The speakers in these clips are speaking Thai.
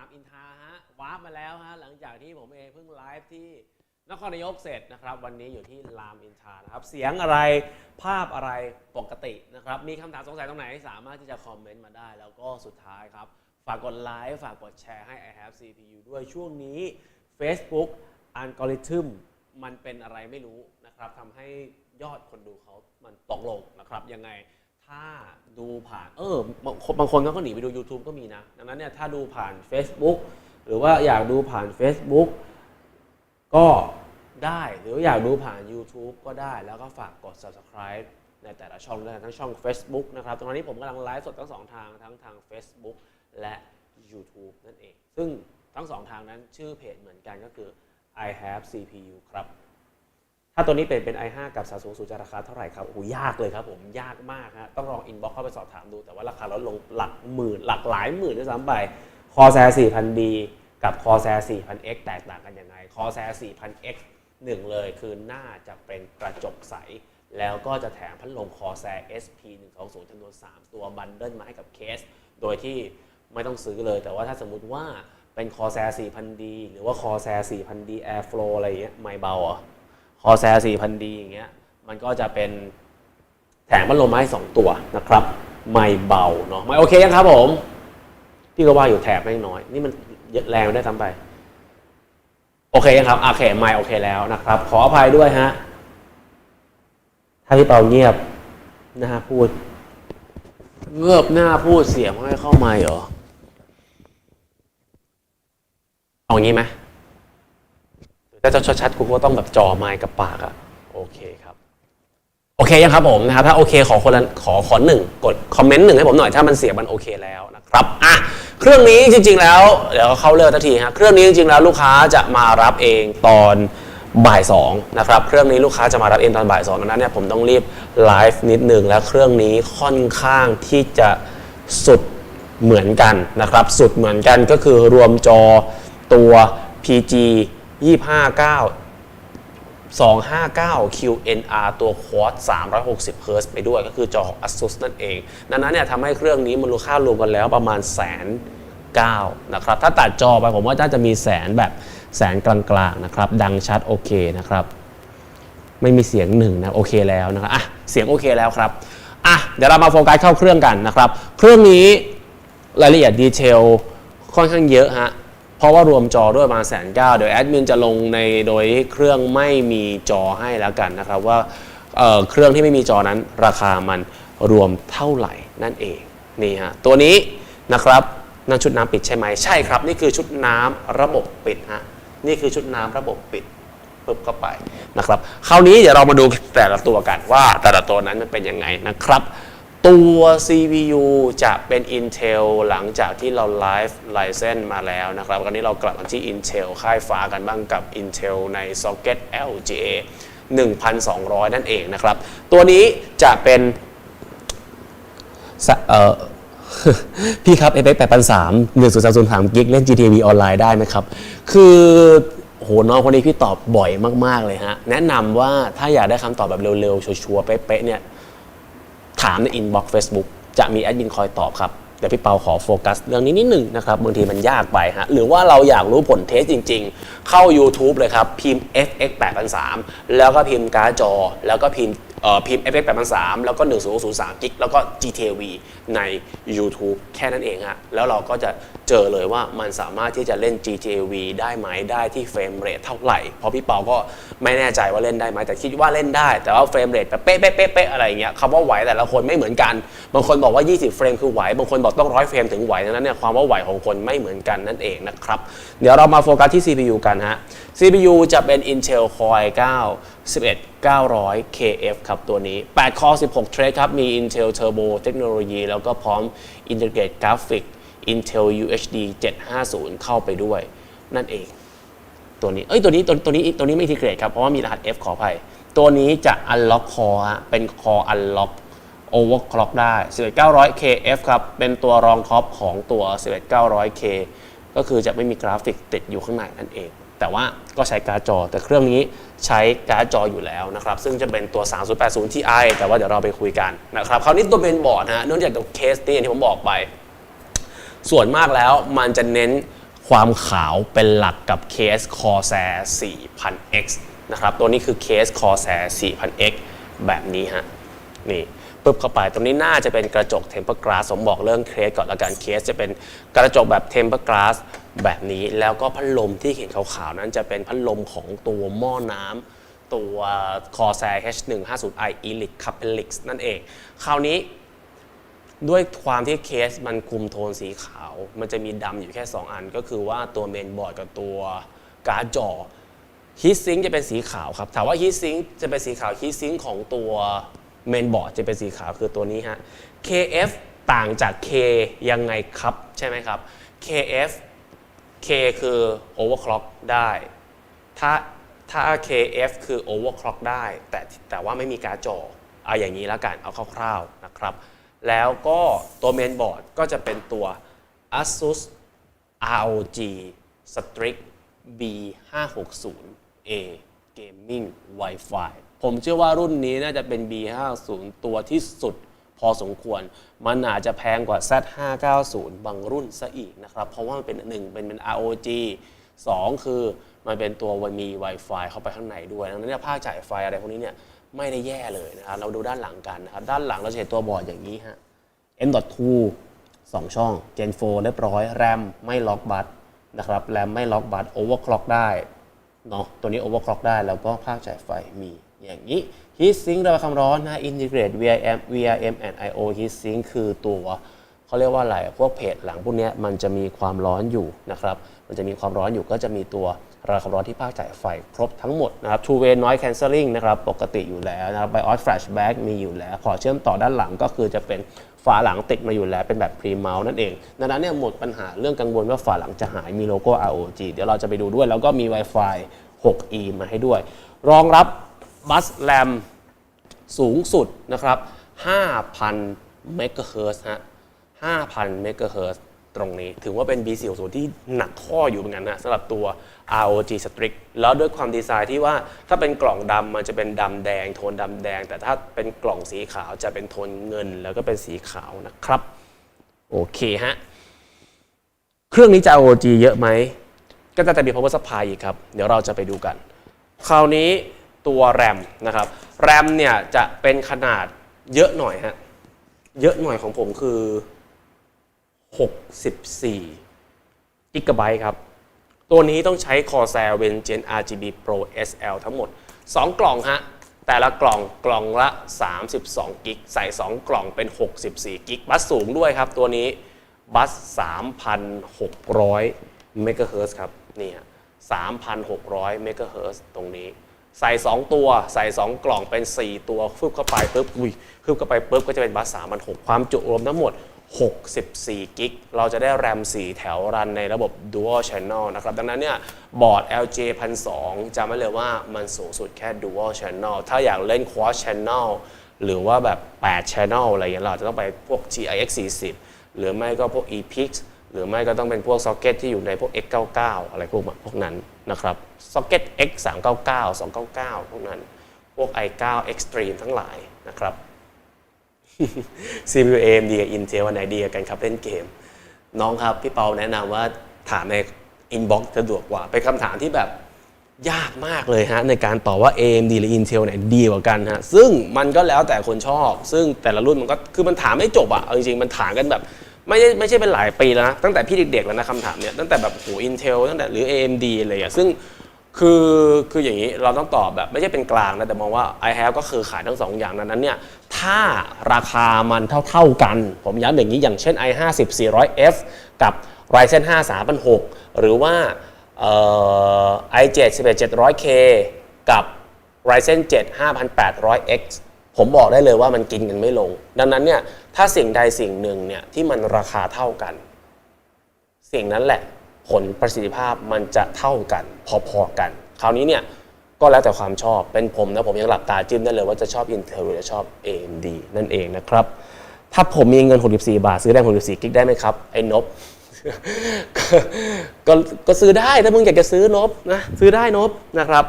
ามอินทราฮะวาร์ปมาแล้วฮะหลังจากที่ผมเองเพิ่งไลฟ์ที่นครนายกเสร็จนะครับ วันนี้อยู่ที่รามอินทรานะครับ เสียงอะไรภาพอะไรปกตินะครับ มีคำถามสงสัยตรงไหนสามารถที่จะคอมเมนต์มาได้ แล้วก็สุดท้ายครับ ฝากกดไลค์ฝากกดแชร์ให้ i have CPU ด้วยช่วงนี้ Facebook อัลกอริทึมมันเป็นอะไรไม่รู้นะครับทำให้ยอดคนดูเขามันตกลงนะครับยังไง ถ้าดูผ่านเออบางคนบางคนเขาก็หนีไปดู YouTube ก็มีนะ ดังนั้นเนี่ยถ้าดูผ่าน Facebook หรือว่าอยากดูผ่าน Facebook ก็ได้หรืออยากดูผ่าน YouTube ก็ได้แล้วก็ฝากกด Subscribe ในแต่ละช่องด้วยทั้งช่อง Facebook นะครับ ตรงนี้ผมกำลังไลฟ์สดทั้งสองทางทั้งทาง Facebook และ YouTube นั่นเอง ซึ่งทั้งสองทางนั้นชื่อเพจเหมือนกันก็คือ I have CPU ครับ ถ้าตัวนี้เป็นเป็น i5 กับสาสูงสุดจะราคาเท่าไหร่ครับโอ้โหยากเลยครับผมยากมากฮะต้องลองอินบ็อกเข้าไปสอบถามดู แต่ว่าราคาลดลงหลักหมื่นหลักหลายหมื่นด้วยซ้ำไปคอแซ 4000D กับคอแซ 4000X แตกต่างกันยังไงคอแซ 4000X หนึ่งเลยคือหน้าจะเป็นกระจกใส แล้วก็จะแถมพัดลมคอแซ SP 120จำนวน 3 ตัวบันเดิลมาให้กับเคส โดยที่ไม่ต้องซื้อเลย แต่ว่าถ้าสมมุติว่าเป็นคอแซ 4000D หรือว่าคอแซ 4000D Airflow อะไรอย่างเงี้ยไม่เบาอะ คอแซ4,000ดีอย่างเงี้ยมันก็จะเป็นแถมพัดลมมาให้สองตัวนะครับ ไม่เบาเนาะไม่โอเคยังครับผม พี่ก็ว่าอยู่แถบไม่น้อย นี่มันเยอะแรงได้ทำไป โอเคยังครับโอเคไม่โอเคแล้วนะครับ ขออภัยด้วยฮะถ้าพี่เปาเงียบหน้าพูด เงือบหน้าพูดเสียงไม่เข้าไม่เหรอเอางี้ไหม ถ้าจะชัดๆกูก็ต้องแบบจอไม้กับปากอะโอเคครับ โอเคยังครับผมนะครับถ้าโอเคขอคนละขอขอหนึ่งกดคอมเมนต์หนึ่งให้ผมหน่อยถ้ามันเสียงมันโอเคแล้วนะครับอะเครื่องนี้จริง ๆ แล้วเดี๋ยวเข้าเรื่องทันทีฮะเครื่องนี้จริงๆแล้วลูกค้าจะมารับเองตอนบ่ายสองนะครับเครื่องนี้ลูกค้าจะมารับเองตอนบ่ายสองดังนั้นเนี่ยผมต้องรีบไลฟ์นิดหนึ่งแล้วเครื่องนี้ค่อนข้างที่จะสุดเหมือนกันนะครับ สุดเหมือนกันก็คือรวมจอตัว PG 259 259 QNR ตัวควอด360 Hz ไปด้วยก็คือจอของ ASUS นั่นเอง ดังนั้นเนี่ยทำให้เครื่องนี้มูลค่ารวมกันแล้วประมาณแสนเก้านะครับ ถ้าตัดจอไปผมว่าน่าจะมีแสนแบบแสนกลางๆนะครับ ดังชัดโอเคนะครับ ไม่มีเสียงหนึ่งนะโอเคแล้วนะครับอะเสียงโอเคแล้วครับอะเดี๋ยวเรามาโฟกัสเข้าเครื่องกันนะครับ เครื่องนี้รายละเอียดดีเทลค่อนข้างเยอะฮะ เพราะว่ารวมจอด้วยมาแสนเก้าเดี๋ยวแอดมินจะลงในโดยเครื่องไม่มีจอให้แล้วกันนะครับว่าเเครื่องที่ไม่มีจอนั้นราคามันรวมเท่าไหร่นั่นเองนี่ฮะตัวนี้นะครับนั่นชุดน้ำปิดใช่ไหมใช่ครับ นี่คือชุดน้ำระบบปิดฮะนี่คือชุดน้ำระบบปิดปึ๊บเข้าไปนะครับคราวนี้เดี๋ยวเรามาดูแต่ละตัวกันว่าแต่ละตัวนั้นมันเป็นยังไงนะครับ ตัว CPU จะเป็น Intel หลังจากที่เราไลฟ์ไลเซนมาแล้วนะครับคราวนี้เรากลับมาที่ Intel ค่ายฟ้ากันบ้างกับ Intel ใน Socket LGA 1200 นั่นเองนะครับ ตัวนี้จะเป็นเอ่อพี่ครับ FX 8,300 1030กิกเล่น GTV ออนไลน์ได้ไหมครับ คือโหน้องคนนี้พี่ตอบบ่อยมาก ๆ เลยฮะ แนะนำว่าถ้าอยากได้คำตอบแบบเร็ว ๆ ชัวร์ๆเป๊ะ ๆ เนี่ย ถามในอินบ็อกซ์เฟซบุ๊กจะมีแอดมินคอยตอบครับเดี๋ยวพี่เปาขอโฟกัสเรื่องนี้นิดหนึ่งนะครับบางทีมันยากไปฮะหรือว่าเราอยากรู้ผลเทสจริง ๆ เข้า YouTube เลยครับ พิมพ์ FX 8003แล้วก็พิมพ์การ์ดจอ แล้วก็พิมพ์ พิมพ์ FX 8003แล้วก็ 1003กิกแล้วก็ GTV ใน YouTube แค่นั้นเองฮะ แล้วเราก็จะเจอเลยว่ามันสามารถที่จะเล่น GTV ได้ไหมได้ที่เฟรมเรทเท่าไหร่ เพราะพี่เปาก็ไม่แน่ใจว่าเล่นได้ไหมแต่คิดว่าเล่นได้ แต่ว่าเฟรมเรทแบบเป๊ะเป๊ะเป๊ะเป๊ะอะไรอย่างเงี้ยคำว่าไหวแต่ละคนไม่เหมือนกัน บางคนบอกว่า 20 เฟรมคือไหว บางคนบอกต้องร้อยเฟรมถึงไหวดังนั้นเนี่ยความว่าไหวของคนไม่เหมือนกันนั่นเองนะครับ เดี๋ยวเรามาโฟกัสที่ CPU กันฮะ CPU จะเป็น Intel Core i9 11900 KF ครับตัวนี้8 Core 16 Thread ครับ มี Intel Turbo เทคโนโลยีแล้วก็พร้อม Integrate Graphic Intel UHD 750 เข้าไปด้วย นั่นเอง ตัวนี้ เอ้ย ตัวนี้ ตัวตัวนี้ ตัวนี้ไม่ integrate ครับ เพราะว่ามีรหัส F ขออภัย ตัวนี้จะ unlock core ฮะเป็น core unlock overclock ได้ 11900 KF ครับ เป็นตัวรองท็อปของตัว 11900K ก็คือจะไม่มีกราฟิกติดอยู่ข้างในนั่นเอง แต่ว่าก็ใช้การ์ดจอ แต่เครื่องนี้ใช้การ์ดจออยู่แล้วนะครับ ซึ่งจะเป็นตัว 3080 Ti แต่ว่าเดี๋ยวเราไปคุยกันนะครับคราวนี้ตัวเมนบอร์ดนะฮะเนื่องจากตัวเคสนี้อย่ที่ผมบอกไป ส่วนมากแล้วมันจะเน้นความขาวเป็นหลักกับเคส Corsair 4000X นะครับ ตัวนี้คือเคส Corsair 4000X แบบนี้ฮะนี่ปึ๊บเข้าไป ตรงนี้น่าจะเป็นกระจก Tempered Glass ผมบอกเรื่องเคสก่อนละกันเคสจะเป็นกระจกแบบ Tempered Glass แบบนี้แล้วก็พัดลมที่เห็นขาวๆนั้นจะเป็นพัดลมของตัวหม้อน้ำตัว Corsair H150i Elite Capelix นั่นเอง คราวนี้ด้วยความที่เคสมันคุมโทนสีขาว มันจะมีดำอยู่แค่ 2 อัน ก็คือว่าตัวเมนบอร์ดกับตัวการ์ดจอฮีทซิงจะเป็นสีขาวครับ ถามว่าฮีทซิงจะเป็นสีขาวฮีทซิงของตัวเมนบอร์ดจะเป็นสีขาวคือตัวนี้ฮะ KF ต่างจาก K ยังไงครับ ใช่ไหมครับ KF K คือ overclock ได้ ถ้าถ้า KF คือ overclock ได้ แต่แต่ว่าไม่มีการ์ดจอเอาอย่างนี้แล้วกัน เอาคร่าวๆนะครับ แล้วก็ตัวเมนบอร์ดก็จะเป็นตัว ASUS ROG Strix B560A Gaming Wi-Fi ผมเชื่อว่ารุ่นนี้น่าจะเป็น B560 ตัวที่สุด พอสมควร มันอาจจะแพงกว่า Z590 บางรุ่นซะอีกนะครับ เพราะว่ามันเป็นหนึ่งเป็นเป็น ROG 2 คือมันเป็นตัวมี Wi-Fi เข้าไปข้างในด้วยดังนั้นเนี่ยภาคจ่ายไฟอะไรพวกนี้เนี่ยไม่ได้แย่เลยนะครับ เราดูด้านหลังกันนะครับ ด้านหลังเราจะเห็นตัวบอร์ดอย่างนี้ฮะ M.2 2 ช่อง Gen 4เรียบร้อย แรมไม่ล็อกบัสนะครับ แรมไม่ล็อกบัส overclock ได้เนาะตัวนี้ overclock ได้แล้วก็ภาคจ่ายไฟมี อย่างนี้ heat sink ระบายความร้อนนะ integrate VRM VRM and I/O heat sink คือตัวเขาเรียกว่าอะไรพวกเพจหลังพวกนี้มันจะมีความร้อนอยู่นะครับ มันจะมีความร้อนอยู่ก็จะมีตัวระบายความร้อนที่ภาคจ่ายไฟครบทั้งหมดนะครับ two way noise cancelling นะครับ ปกติอยู่แล้วนะครับ BIOS flashback มีอยู่แล้วพอเชื่อมต่อด้านหลังก็คือจะเป็นฝาหลังติดมาอยู่แล้วเป็นแบบ pre mount นั่นเองดังนั้นเนี่ยหมดปัญหาเรื่องกังวลว่าฝาหลังจะหายมีโลโก้ ROG เดี๋ยวเราจะไปดูด้วย แล้วก็มี Wi-Fi 6E มาให้ด้วย รองรับ บัสแรมสูงสุดนะครับ 5,000 เมกะเฮิรตซ์ฮะ 5,000 เมกะเฮิรตซ์ตรงนี้ ถือว่าเป็น B40 ที่หนักข้ออยู่เหมือนกันนะสำหรับตัว ROG Strix แล้วด้วยความดีไซน์ที่ว่าถ้าเป็นกล่องดำมันจะเป็นดำแดง โทนดำแดง แต่ถ้าเป็นกล่องสีขาวจะเป็นโทนเงิน แล้วก็เป็นสีขาวนะครับ โอเคฮะ เครื่องนี้จะ ROG เยอะไหม ก็จะมี power supply อีกครับ เดี๋ยวเราจะไปดูกัน คราวนี้ ตัวแรมนะครับแรมเนี่ยจะเป็นขนาดเยอะหน่อยฮะเยอะหน่อยของผมคือ 64กิกะไบต์ครับ ตัวนี้ต้องใช้ Corsair Vengeance RGB Pro SL ทั้งหมด 2 กล่องฮะแต่ละกล่องกล่องละ 32 กิก ใส่ 2 กล่องเป็น 64 กิก บัสสูงด้วยครับ ตัวนี้บัส 3,600 เมกะเฮิร์ครับนี่ฮะ3,600 เมกะเฮิร์ตรงนี้ ใส่ 2 ตัวใส่ 2 กล่องเป็น 4 ตัวฟึบเข้าไปปุ๊บอุ้ยฟึบเข้าไปปุ๊บก็จะเป็นบัส3,600ความจุรวมทั้งหมด 64 กิก เราจะได้แรม 4 แถวรันในระบบ Dual Channel นะครับ ดังนั้นเนี่ย บอร์ด LJ 1200จำไว้เลยว่ามันสูงสุดแค่ Dual Channel ถ้าอยากเล่น Quad Channel หรือว่าแบบ 8 Channel อะไรอย่างเงี้ยเราจะต้องไปพวก GIX 40หรือไม่ก็พวก ePix หรือไม่ก็ต้องเป็นพวก Socket ที่อยู่ในพวก X99 อะไรพวกพวกนั้น นะครับ Socket X399 299 พวกนั้น พวก i9 Extreme ทั้งหลายนะครับ CPU AMD กับ Intel อันไหนดีกันครับเล่นเกม น้องครับ พี่เปาแนะนำว่าถามใน inbox สะดวกกว่า เป็นคำถามที่แบบยากมากเลยฮะ ในการตอบว่า AMD หรือ Intel ไหนดีกว่ากันฮะ ซึ่งมันก็แล้วแต่คนชอบ ซึ่งแต่ละรุ่นมันก็คือมันถามไม่จบอะเอาจริงๆ มันถามกันแบบ ไม่ใช่ไม่ใช่เป็นหลายปีแล้วนะตั้งแต่พี่เด็กๆแล้วนะคำถามเนี่ยตั้งแต่แบบโห Intel ตั้งแต่หรือ AMD อะไรอย่างซึ่งคือคืออย่างนี้เราต้องตอบแบบไม่ใช่เป็นกลางนะแต่มองว่า i have ก็คือขายทั้งสองอย่างนั้นนั้นเนี่ยถ้าราคามันเท่าๆกัน ผมย้ำอย่างนี้อย่างเช่น i 5 0 400F กับ Ryzen 5 3006 หรือว่า i 7 11 700K กับ Ryzen 7 5800X ผมบอกได้เลยว่ามันกินกันไม่ลง ดังนั้นเนี่ยถ้าสิ่งใดสิ่งหนึ่งเนี่ยที่มันราคาเท่ากัน สิ่งนั้นแหละผลประสิทธิภาพมันจะเท่ากัน พอๆกัน คราวนี้เนี่ยก็แล้วแต่ความชอบเป็นผมนะผมยังหลับตาจิ้มได้เลยว่าจะชอบ Intel หรือจะชอบ AMD นั่นเองนะครับ ถ้าผมมีเงิน 64 บาท ซื้อได้ 64 กิกได้ไหมครับ ไอ้นบก็ก็ก็ซื้อได้ถ้ามึงอยากจะซื้อนบนะซื้อได้นบนะครับ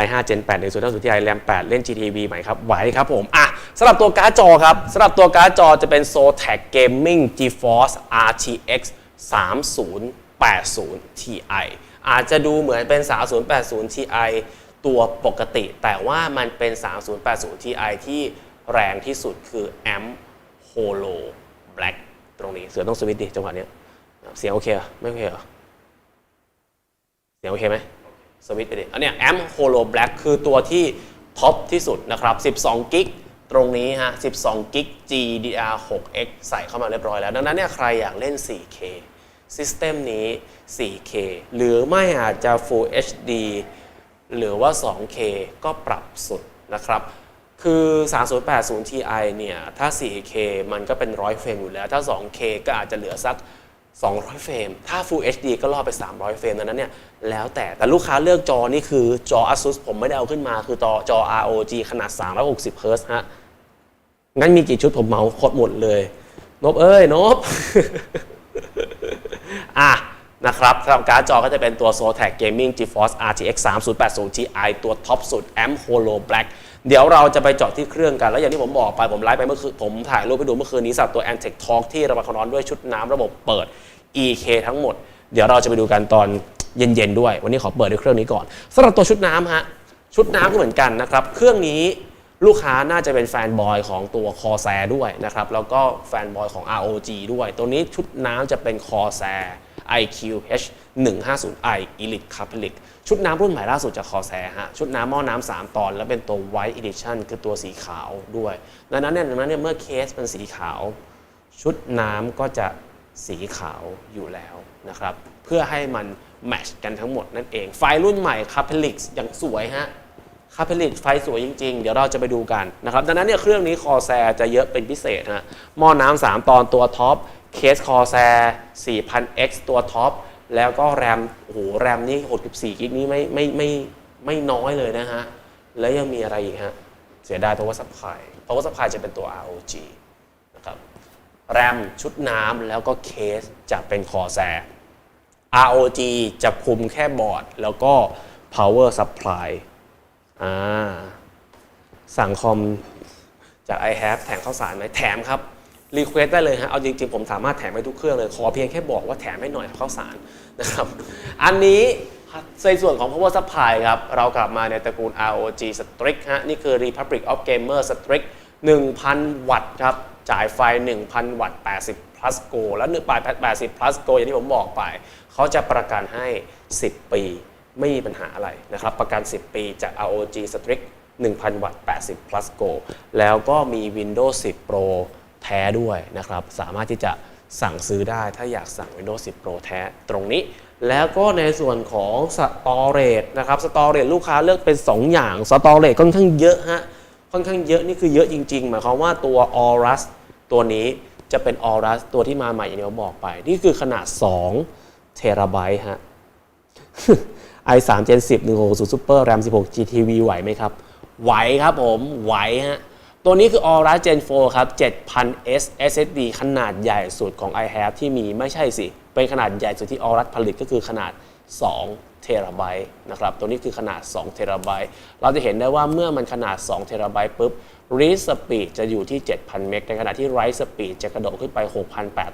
i5 Gen 8 1 0 9 Ti RAM 8 เล่น GTV ใหม่ครับ ไหวครับผม อะสำหรับตัวการ์ดจอครับสำหรับตัวการ์ดจอจะเป็น Zotac Gaming GeForce RTX 3080 Ti อาจจะดูเหมือนเป็น 3080 Ti ตัวปกติ แต่ว่ามันเป็น 3080 Ti ที่แรงที่สุดคือ Amp Holo Black ตรงนี้ เสือต้องสวิตช์ดิจังหวะเนี้ยเสียงโอเคเหรอ ไม่โอเคเหรอ เสียงโอเคไหม สวิตไปดิอันเนี้ยแอมโฮโลแบล็กคือตัวที่ท็อปที่สุดนะครับ 12 กิกตรงนี้ฮะ 12 กิก GDR6X ใส่เข้ามาเรียบร้อยแล้ว ดังนั้นเนี่ยใครอยากเล่น 4K ซิสเต็มนี้ 4K หรือไม่อาจจะ Full HD หรือว่า 2K ก็ปรับสุดนะครับ คือ 3080 Ti เนี่ย ถ้า 4K มันก็เป็น 100 เฟรมอยู่แล้ว ถ้า 2K ก็อาจจะเหลือสัก 200 เฟรม ถ้า Full HD ก็ล่อไป 300 เฟรมดังนั้นเนี่ย แล้วแต่ แต่ลูกค้าเลือกจอนี่คือจอ ASUS ผมไม่ได้เอาขึ้นมา คือจอจอ ROG ขนาด 360 เฮิร์ตซ์ฮะ งั้นมีกี่ชุดผมเมาโคตรหมดเลย นบเอ้ย นบ อะ นะครับสำหรับการ์ดจอก็จะเป็นตัว Zotac Gaming GeForce RTX 3080 Ti ตัวท็อปสุด Amp Holo Black เดี๋ยวเราจะไปเจาะที่เครื่องกัน แล้วอย่างที่ผมบอกไปผมไลฟ์ไปเมื่อคืนผมถ่ายรูปไปดูเมื่อคืนนี้สับตัว Antec Talk ที่ระบายความร้อนด้วยชุดน้ำระบบเปิด EK ทั้งหมด เดี๋ยวเราจะไปดูกันตอนเย็นๆด้วย วันนี้ขอเปิดด้วยเครื่องนี้ก่อนสำหรับตัวชุดน้ำฮะชุดน้ำก็เหมือนกันนะครับเครื่องนี้ลูกค้าน่าจะเป็นแฟนบอยของตัวคอแซด้วยนะครับแล้วก็แฟนบอยของ ROG ด้วย ตัวนี้ชุดน้ำจะเป็นคอแซ IQH 150i Elite c a p l i c ชุดน้ำรุ่นใหม่ล่าสุดจากคอแซฮะ ชุดน้ำหม้อน้ำ3ตอน แล้วเป็นตัว White Edition คือตัวสีขาวด้วย ดังนั้นเนี่ยดังนั้นเนี่ยเมื่อเคสเป็นสีขาว ชุดน้ำก็จะสีขาวอยู่แล้วนะครับ เพื่อให้มันแมชกันทั้งหมดนั่นเอง ไฟรุ่นใหม่ c a p l i c อย่างสวยฮะคาเพลิตไฟสวยจริง ๆ เดี๋ยวเราจะไปดูกันนะครับ ดังนั้นเนี่ยเครื่องนี้คอแซจะเยอะเป็นพิเศษฮะหม้อน้ำา3ตอนตัวท็อป เคสคอแซ 4000X ตัวท็อป แล้วก็แรมโอ้โหแรมนี่64กิกนี่ไม่ไม่ไม่ไม่น้อยเลยนะฮะ แล้วยังมีอะไรอีกฮะ เสียดาย power supply power supply จะเป็นตัว ROG นะครับแรมชุดน้ำแล้วก็เคสจะเป็นคอแซ ROG จะคุมแค่บอร์ด แล้วก็ power supply อ่าสั่งคอมจาก i have แถมข้าวสารไหมแถมครับ รีเควสได้เลยฮะ เอาจริงๆ ผมสามารถแถมให้ทุกเครื่องเลย ขอเพียงแค่บอกว่าแถมให้หน่อยข้าวสารนะครับ อันนี้ในส่วนของ power supply ครับ เรากลับมาในตระกูล ROG Strix ฮะ นี่คือ Republic of Gamer Strix 1,000 วัตต์ครับ จ่ายไฟ 1,000 วัตต์ 80 plus go แล้ว1ปลาย80 plus go อย่างที่ผมบอกไป เขาจะประกันให้ 10 ปี ไม่มีปัญหาอะไรนะครับ ประกัน 10 ปีจาก ROG Strix 1,000 วัตต์ 80 plus go แล้วก็มี Windows 10 Pro แท้ด้วยนะครับ สามารถที่จะสั่งซื้อได้ถ้าอยากสั่ง Windows 10 Pro แท้ตรงนี้ แล้วก็ในส่วนของ Storage นะครับ Storage ลูกค้าเลือกเป็น 2 อย่าง Storage ค่อนข้างเยอะฮะค่อนข้างเยอะนี่คือเยอะจริง ๆ หมายความว่าตัว Aorus ตัวนี้จะเป็น Aorus ตัวที่มาใหม่อย่างที่ผมบอกไป นี่คือขนาด2เทราไบต์ฮะ i3 Gen 10 160 Super RAM 16 GTV ไหวไหมครับ ไหวครับผม ไหวฮะ ตัวนี้คือ Aura Gen 4 ครับ 7000S SSD ขนาดใหญ่สุดของ i have ที่มีไม่ใช่สิ เป็นขนาดใหญ่สุดที่ Aura ผลิตก็คือขนาด 2 เทราไบต์นะครับ ตัวนี้คือขนาด 2 เทราไบต์เราจะเห็นได้ว่าเมื่อมันขนาด 2 เทราไบต์ปุ๊บ read speed จะอยู่ที่ 7,000 เมก ในขณะที่ write speed จะกระโดดขึ้นไป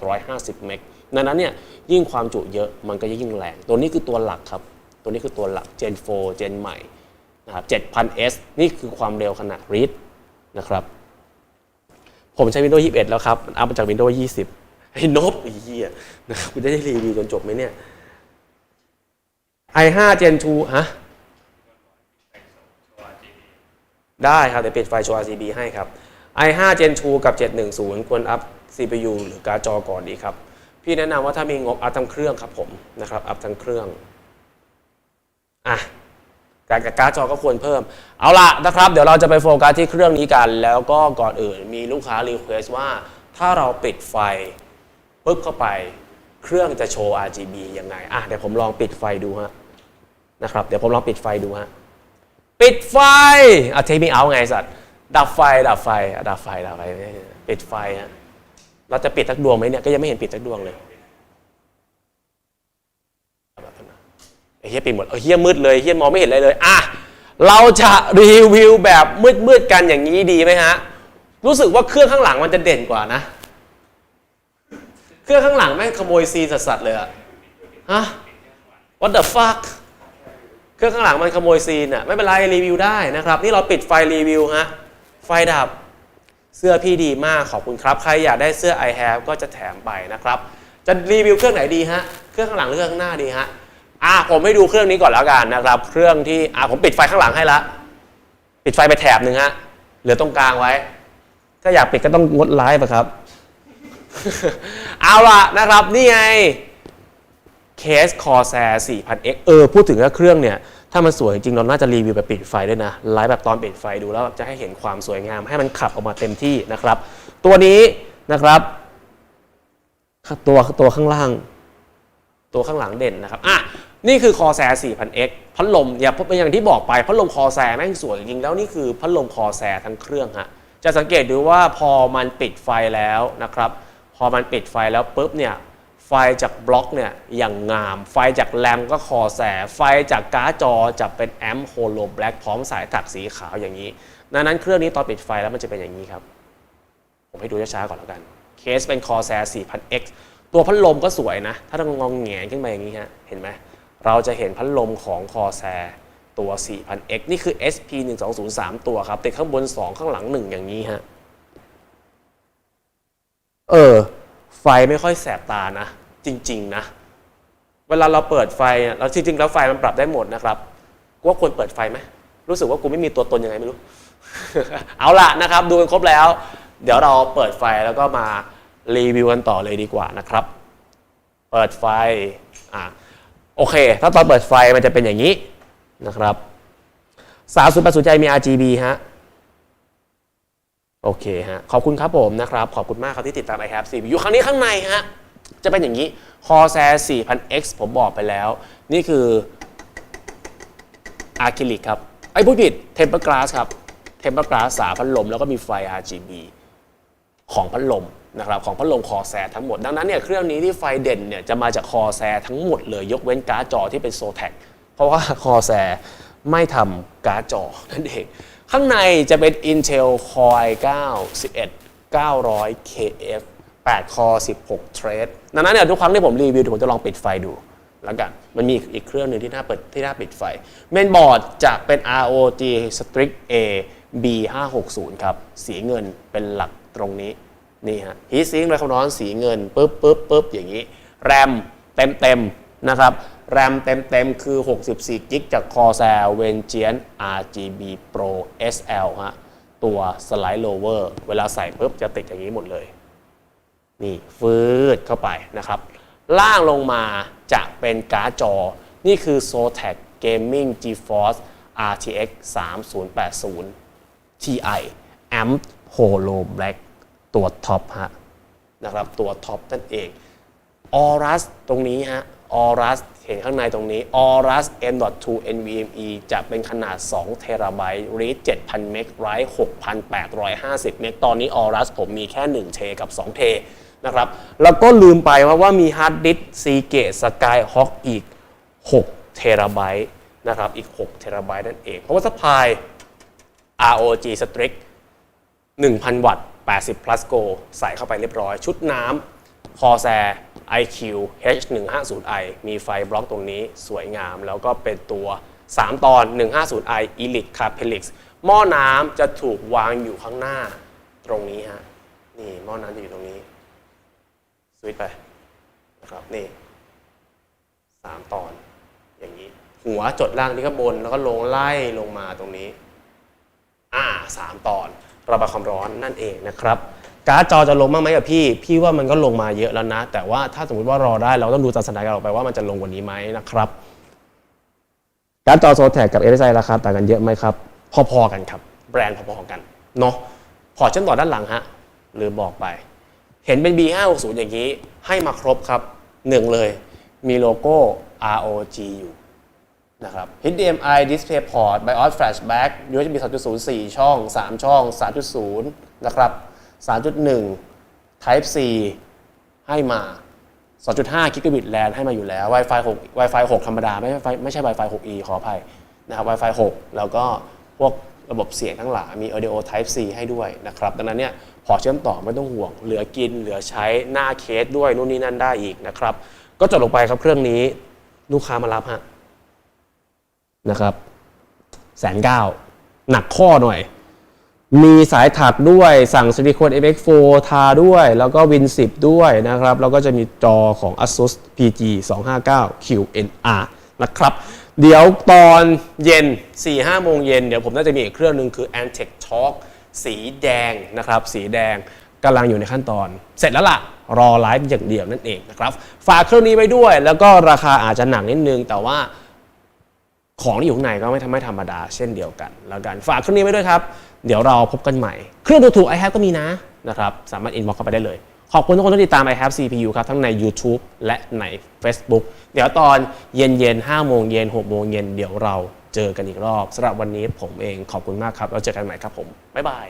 6,850 เมก ดังนั้นเนี่ยยิ่งความจุเยอะมันก็จะยิ่งแรง ตัวนี้คือตัวหลักครับ ตัวนี้คือตัวหลัก Gen 4 Gen ใหม่นะครับ 7000S นี่คือความเร็วขนาด read นะครับ ผมใช้ Windows 21 แล้วครับมันอัพมาจาก Windows 20ไอ้นบไอ้เหี้ยนะครับคุณจะได้รีวิวจนจบไหมเนี่ย i5 Gen 2ฮะได้ครับเดี๋ยวปิดไฟโชว์ RGB ให้ครับ i5 Gen 2 กับ 710 ควรอัพ CPU หรือการ์ดจอก่อนดีครับ พี่แนะนำว่าถ้ามีงบอัพทั้งเครื่องครับผมนะครับ อัพทั้งเครื่อง อะ การกับการ์ดจอก็ควรเพิ่ม เอาล่ะนะครับ เดี๋ยวเราจะไปโฟกัสที่เครื่องนี้กัน แล้วก็ก่อนอื่นมีลูกค้ารีเควสว่าถ้าเราปิดไฟปึ๊บเข้าไป เครื่องจะโชว์ RGB ยังไงอะเดี๋ยวผมลองปิดไฟดูฮะนะครับ เดี๋ยวผมลองปิดไฟดูฮะปิดไฟอะเทคนิเอาไงสัตว์ดับไฟดับไฟอะดับไฟดับไฟปิดไฟฮะเราจะปิดทักดวงไหมเนี่ยก็ยังไม่เห็นปิดทักดวงเลย ไอ้ เฮียปิดหมดเฮียมืดเลยเฮียมองไม่เห็นอะไรเลยอะเราจะรีวิวแบบมืดๆกันอย่างนี้ดีไหมฮะ รู้สึกว่าเครื่องข้างหลังมันจะเด่นกว่านะ เครื่องข้างหลังแม่งขโมยซีสัสๆเลยอะฮะ what the fuck เครื่องข้างหลังมันขโมยซีนอะไม่เป็นไรรีวิวได้นะครับ นี่เราปิดไฟรีวิวฮะ ไฟดับ เสื้อพี่ดีมากขอบคุณครับ ใครอยากได้เสื้อ I have ก็จะแถมไปนะครับ จะรีวิวเครื่องไหนดีฮะ เครื่องข้างหลังหรือเครื่องข้างหน้าดีฮะ อะผมให้ดูเครื่องนี้ก่อนแล้วกันนะครับ เครื่องที่อะผมปิดไฟข้างหลังให้ละ ปิดไฟไปแถบหนึ่งฮะเหลือตรงกลางไว้ ถ้าอยากปิดก็ต้องงดไลฟ์อะครับ เอาล่ะนะครับนี่ไงเคส Corsair 4000X เออพูดถึงว่าเครื่องเนี่ย ถ้ามันสวยจริงเราน่าจะรีวิวแบบปิดไฟด้วยนะไลฟ์แบบตอนปิดไฟดูแล้วจะให้เห็นความสวยงาม ให้มันขับออกมาเต็มที่นะครับ ตัวนี้นะครับตัวตัวข้างล่าง ตัวข้างหลังเด่นนะครับอะ นี่คือ Corsair 4000X พัดลมอย่าอย่างที่บอกไปพัดลม Corsair แม่งสวยจริงแล้วนี่คือพัดลม Corsair ทั้งเครื่องฮะจะสังเกตดูว่าพอมันปิดไฟแล้วนะครับพอมันปิดไฟแล้วปุ๊บเนี่ยไฟจากบล็อกเนี่ยอย่างงาม ไฟจากแรมก็คอแส ไฟจากการ์ดจอจะเป็นแอมโฮโลแบล็กพร้อมสายถักสีขาวอย่างนี้ดังนั้นเครื่องนี้ตอนปิดไฟแล้วมันจะเป็นอย่างนี้ครับ ผมให้ดูช้าๆก่อนแล้วกัน เคสเป็น Corsair 4000X ตัวพัดลมก็สวยนะ ถ้าต้องงองแงขึ้นมาอย่างนี้ฮะเห็นไหม เราจะเห็นพัดลมของ Corsair ตัว 4000X นี่คือ SP 1 2 0 3ตัวครับติดข้างบน 2 ข้างหลัง 1 อย่างนี้ฮะ เออ ไฟไม่ค่อยแสบตานะ จริง ๆ นะ เวลาเราเปิดไฟอะเราจริง ๆ แล้วไฟมันปรับได้หมดนะครับกูว่าควรเปิดไฟไหมรู้สึกว่ากูไม่มีตัวตนยังไงไม่รู้ เอาล่ะนะครับ ดูกันครบแล้ว เดี๋ยวเราเปิดไฟแล้วก็มารีวิวกันต่อเลยดีกว่านะครับ เปิดไฟอะ โอเค ถ้าตอนเปิดไฟมันจะเป็นอย่างนี้นะครับสาวสุดประสุใจมี RGB ฮะ โอเคฮะ ขอบคุณครับผมนะครับ ขอบคุณมากครับที่ติดตาม i have CPU ครั้งนี้ข้างในฮะ จะเป็นอย่างนี้ Corsair 4000X ผมบอกไปแล้ว นี่คืออะคริลิกครับ ไอ้ผู้ผิด Temper Glass ครับ Temper Glass สาพัดลม แล้วก็มีไฟ RGB ของพัดลม นะครับของพัดลมคอแซทั้งหมด ดังนั้นเนี่ยเครื่องนี้ที่ไฟเด่นเนี่ยจะมาจากคอแซทั้งหมดเลยยกเว้นการ์ดจอที่เป็นโซแท c เพราะว่าคอแซไม่ทำการ์ดจอนั่นเอง ข้างในจะเป็น Intel Core 9 11 900 KF 8 Core 16 Thread ดังนั้นเนี่ยทุกครั้งที่ผมรีวิวเดี๋ยวผมจะลองปิดไฟดูแล้วกัน มันมีอีกเครื่องหนึ่งที่น่าเปิดที่น่าปิดไฟ เมนบอร์ดจะเป็น ROG Strix A B560 ครับ สีเงินเป็นหลักตรงนี้ นี่ฮะฮีซิงค์ไรความร้อนสีเงินปุ๊บปุ๊บปุ๊บอย่างนี้ แรมเต็มเต็มนะครับ แรมเต็มเต็มคือ 64 กิกจาก Corsair v e n g e a n RGB Pro SL ฮะตัวสไลด์โลเวอร์เวลาใส่ปุ๊บจะติดอย่างนี้หมดเลย นี่ฟืดเข้าไปนะครับ ล่างลงมาจะเป็นการ์ดจอ นี่คือ Zotac Gaming GeForce RTX 3080 TI Amp Holo Black ตัวท็อปฮะนะครับตัวท็อปนั่นเอง Aorus ตรงนี้ฮะ Aorus เห็นข้างในตรงนี้ Aorus M.2 NVMe จะเป็นขนาด 2 เทราไบต์ read 7,000 เมก write 6,850 เมกตอนนี้ Aorus ผมมีแค่ 1 เทกับ 2 เทนะครับแล้วก็ลืมไปว่าว่ามีฮาร์ดดิสก์ Seagate Skyhawk อีก 6 เทราไบต์นะครับอีก 6 เทราไบต์นั่นเอง เพราะว่าสปาย ROG Strix 1,000 วัตต์ 80 plus go ใส่เข้าไปเรียบร้อย ชุดน้ำ Corsair IQ H150i มีไฟบล็อกตรงนี้สวยงาม แล้วก็เป็นตัว 3 ตอน 150i Elite Capelix หม้อน้ำจะถูกวางอยู่ข้างหน้าตรงนี้ฮะ นี่หม้อน้ำจะอยู่ตรงนี้สวิตไปนะครับนี่ 3 ตอน อย่างนี้ หัวจดล่างที่ข้างบนแล้วก็ลงไล่ลงมาตรงนี้ อ่าสามตอน ระบายความร้อนนั่นเองนะครับการ์ดจอจะลงบ้างไหมกับพี่ พี่ว่ามันก็ลงมาเยอะแล้วนะ แต่ว่าถ้าสมมติว่ารอได้เราต้องดูจากสถานการณ์ออกไปว่ามันจะลงกว่านี้ไหมนะครับการ์ดจอโซแทกกับ SSI ราคาต่างกันเยอะไหมครับ พอๆกันครับ แบรนด์พอๆกันเนาะพอเชื่อมต่อด้านหลังฮะหรือบอกไป เห็นเป็น B560 อย่างนี้ให้มาครบครับหนึ่งเลยมีโลโก้ ROG อยู่ นะครับ HDMI DisplayPort BIOS Flashback USB 3.0 4 ช่อง 3 ช่อง 3.0 นะครับ 3.1 Type C ให้มา 2.5 Gigabit LAN ให้มาอยู่แล้ว Wi-Fi 6 Wi-Fi 6 ธรรมดา ไม่ไม่ใช่ Wi-Fi 6E ขออภัยนะครับ Wi-Fi 6 แล้วก็พวกระบบเสียงทั้งหลายมี Audio Type C ให้ด้วยนะครับ ดังนั้นเนี่ยพอเชื่อมต่อไม่ต้องห่วง เหลือกิน เหลือใช้หน้าเคสด้วยนู่นนี่นั่นได้อีกนะครับ ก็จบลงไปครับเครื่องนี้ลูกค้ามารับฮะ นะครับแสนเก้าหนักข้อหน่อย มีสายถักด้วยสั่งซิลิโคน MX4 ทาด้วย แล้วก็ Win 10 ด้วยนะครับ แล้วก็จะมีจอของ ASUS PG 259 QNR นะครับ เดี๋ยวตอนเย็น 4-5 โมงเย็น เดี๋ยวผมน่าจะมีอีกเครื่องหนึ่งคือ Antec Talk สีแดงนะครับ สีแดงกำลังอยู่ในขั้นตอน เสร็จแล้วล่ะ รอไลฟ์อย่างเดียวนั่นเองนะครับ ฝากเครื่องนี้ไว้ด้วย แล้วก็ราคาอาจจะหนักนิดนึงแต่ว่า ของที่อยู่ข้างในก็ไม่ทำให้ธรรมดาเช่นเดียวกัน แล้วกันฝากเครื่องนี้ไว้ด้วยครับ เดี๋ยวเราพบกันใหม่ เครื่องถูกๆ i have ก็มีนะนะครับสามารถ inbox เข้าไปได้เลย ขอบคุณทุกคนที่ติดตาม i have CPU ครับ ทั้งใน YouTube และใน Facebook เดี๋ยวตอนเย็นๆ5โมงเย็น6โมงเย็นเดี๋ยวเราเจอกันอีกรอบสำหรับวันนี้ผมเองขอบคุณมากครับแล้วเจอกันใหม่ครับผมบ๊ายบาย